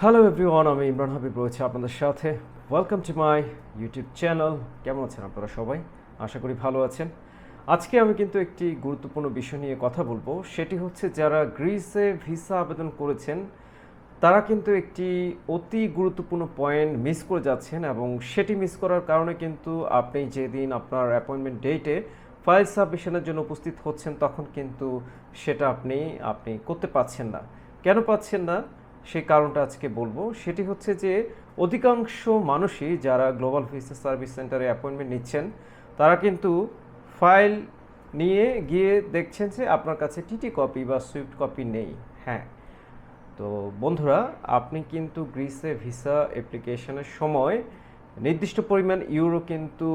Hello everyone আমি ইমরান হাবিব রয়েছে আপনাদের সাথে। Welcome to my YouTube channel কেমন আছেন আপনারা সবাই? আশা করি ভালো আছেন। আজকে আমি কিন্তু একটি গুরুত্বপূর্ণ বিষয় নিয়ে কথা বলব। সেটি হচ্ছে, যারা গ্রিসে ভিসা আবেদন করেছেন, তারা কিন্তু একটি অতি গুরুত্বপূর্ণ পয়েন্ট মিস করে যাচ্ছেন এবং সেটি মিস করার কারণে কিন্তু আপনি যেদিন আপনার অ্যাপয়েন্টমেন্ট ডেটে ফাইল সাবমিশনের জন্য উপস্থিত হচ্ছেন, তখন কিন্তু সেটা আপনি আপনি করতে পারছেন না। কেন পাচ্ছেন না? সেই কারণটা আজকে বলব। সেটি হচ্ছে যে, অধিকাংশ মানুষই যারা গ্লোবাল ভিসা সার্ভিস সেন্টারে অ্যাপয়েন্টমেন্ট নিচ্ছেন, তারা কিন্তু ফাইল নিয়ে গিয়ে দেখছেন যে আপনার কাছে টিটি কপি বা সুইফট কপি নেই। হ্যাঁ। তো বন্ধুরা, আপনি কিন্তু গ্রিসে ভিসা অ্যাপ্লিকেশনের সময় নির্দিষ্ট পরিমাণ ইউরো কিন্তু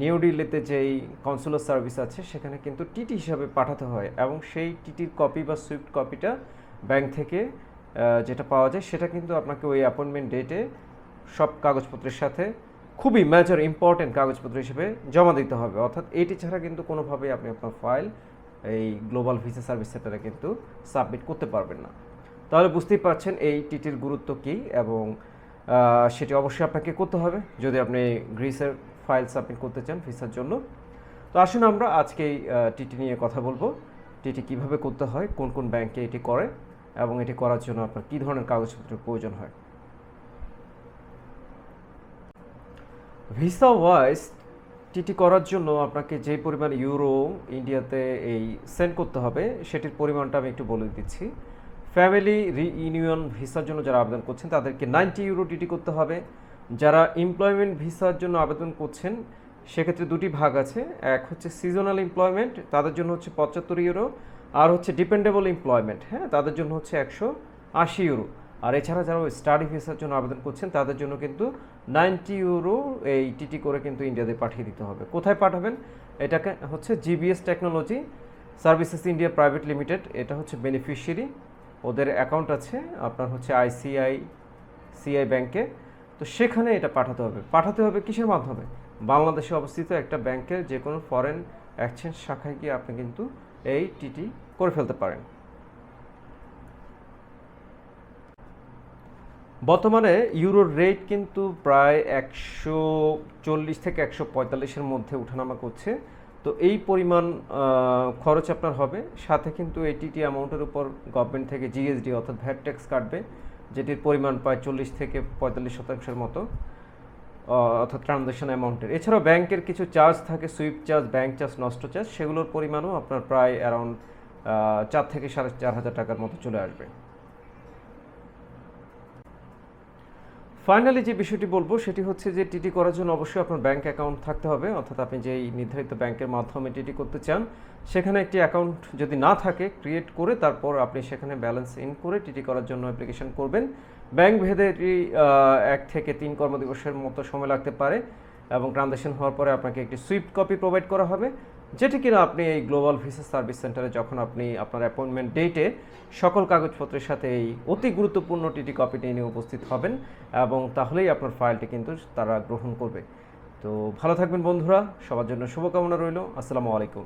নিউ দিল্লিতে যেই কনসুলার সার্ভিস আছে, সেখানে কিন্তু টিটি হিসাবে পাঠাতে হয় এবং সেই টিটির কপি বা সুইফট কপিটা ব্যাংক থেকে যেটা পাওয়া যায়, সেটা কিন্তু আপনাকে ওই অ্যাপয়েন্টমেন্ট ডেটে সব কাগজপত্রের সাথে খুবই মেজর ইম্পর্টেন্ট কাগজপত্র হিসেবে জমা দিতে হবে। অর্থাৎ এইটি ছাড়া কিন্তু কোনোভাবেই আপনি আপনার ফাইল এই গ্লোবাল ভিসা সার্ভিস সেন্টারে কিন্তু সাবমিট করতে পারবেন না। তাহলে বুঝতেই পারছেন এই টিটির গুরুত্ব কী এবং সেটি অবশ্যই আপনাকে করতে হবে যদি আপনি গ্রিসের ফাইল সাবমিট করতে চান ভিসার জন্য। তো আসুন আমরা আজকে টিটি নিয়ে কথা বলব। টিটি কীভাবে করতে হয়, কোন কোন ব্যাংকে এটি করে এবং এটি করার জন্য আপনার কী ধরনের কাগজপত্রের প্রয়োজন হয়? ভিসা ওয়াইজ টিটি করার জন্য আপনাকে যে পরিমাণ ইউরো ইন্ডিয়াতে এই সেন্ড করতে হবে, সেটির পরিমাণটা আমি একটু বলে দিচ্ছি। ফ্যামিলি রিইউনিয়ন ভিসার জন্য যারা আবেদন করছেন, তাদেরকে নাইনটি ইউরো টিটি করতে হবে। যারা এমপ্লয়মেন্ট ভিসার জন্য আবেদন করছেন, সেক্ষেত্রে দুটি ভাগ আছে। এক হচ্ছে সিজনাল এমপ্লয়মেন্ট তাদের জন্য হচ্ছে পঁচাত্তর ইউরো আর হচ্ছে ডিপেন্ডেবল এমপ্লয়মেন্ট হ্যাঁ? তাদের জন্য হচ্ছে একশো আশি ইউরো আর এছাড়া যারা স্টাডি ভিসার জন্য আবেদন করছেন, তাদের জন্য কিন্তু নাইনটি ইউরো এই টিটি করে কিন্তু ইন্ডিয়াতে পাঠিয়ে দিতে হবে। কোথায় পাঠাবেন? এটাকে হচ্ছে GBS technology services India private limited এটা হচ্ছে বেনিফিশিয়ারি ওদের অ্যাকাউন্ট আছে, আপনার হচ্ছে আইসিআই সিআই ব্যাংকে তো সেখানে এটা পাঠাতে হবে। পাঠাতে হবে কিসের মাধ্যমে? বাংলাদেশে অবস্থিত একটা ব্যাংকের যে কোনো ফরেন এক্সচেঞ্জ শাখায় গিয়ে আপনি কিন্তু এই টিটি করে ফেলতে পারেন। বর্তমানে ইউরোর রেট কিন্তু প্রায় একশো চল্লিশ থেকে একশো পঁয়তাল্লিশের মধ্যে ওঠানামা করছে। তো এই পরিমাণ খরচ আপনার হবে। সাথে কিন্তু এই টিটি অ্যামাউন্টের উপর গভর্নমেন্ট থেকে জিএসডি অর্থাৎ ভ্যাট ট্যাক্স কাটবে, যেটির পরিমাণ প্রায় চল্লিশ থেকে পঁয়তাল্লিশ শতাংশের মতো। অর্থাৎ ট্রানজ্যাকশন অ্যামাউন্টের এছাড়াও ব্যাংকের কিছু চার্জ থাকে সুইপ চার্জ ব্যাংক চার্জ নষ্ট চার্জ সেগুলোর পরিমাণও আপনার প্রায় অ্যারাউন্ড চার থেকে সাড়ে চার হাজার টাকার মতো চলে আসবে। ফাইনালি যে বিষয়টি বলব, সেটি হচ্ছে যে টিটি করার জন্য অবশ্যই আপনার ব্যাংক অ্যাকাউন্ট থাকতে হবে। অর্থাৎ আপনি যেই নির্ধারিত ব্যাংকের মাধ্যমে টিটি করতে চান, সেখানে একটি অ্যাকাউন্ট যদি না থাকে, ক্রিয়েট করে তারপর আপনি সেখানে ব্যালেন্স ইন করে টিটি করার জন্য অ্যাপ্লিকেশন করবেন। ব্যাংক ভেদে এটি এক থেকে তিন কর্মদিবসের মতো সময় লাগতে পারে এবং ট্রানজ্যাকশন হওয়ার পরে আপনাকে একটি সুইফট কপি প্রোভাইড করা হবে। যেটি কিনা আপনি এই গ্লোবাল ভিসা সার্ভিস সেন্টারে যখন আপনি আপনার অ্যাপয়েন্টমেন্ট ডেটে সকল কাগজপত্রের সাথে এই অতি গুরুত্বপূর্ণ টিটি কপিটি নিয়ে উপস্থিত হবেন এবং তাহলেই আপনার ফাইলটি কিন্তু তারা গ্রহণ করবে। তো ভালো থাকবেন বন্ধুরা, সবার জন্য শুভকামনা রইল। আসসালামু আলাইকুম।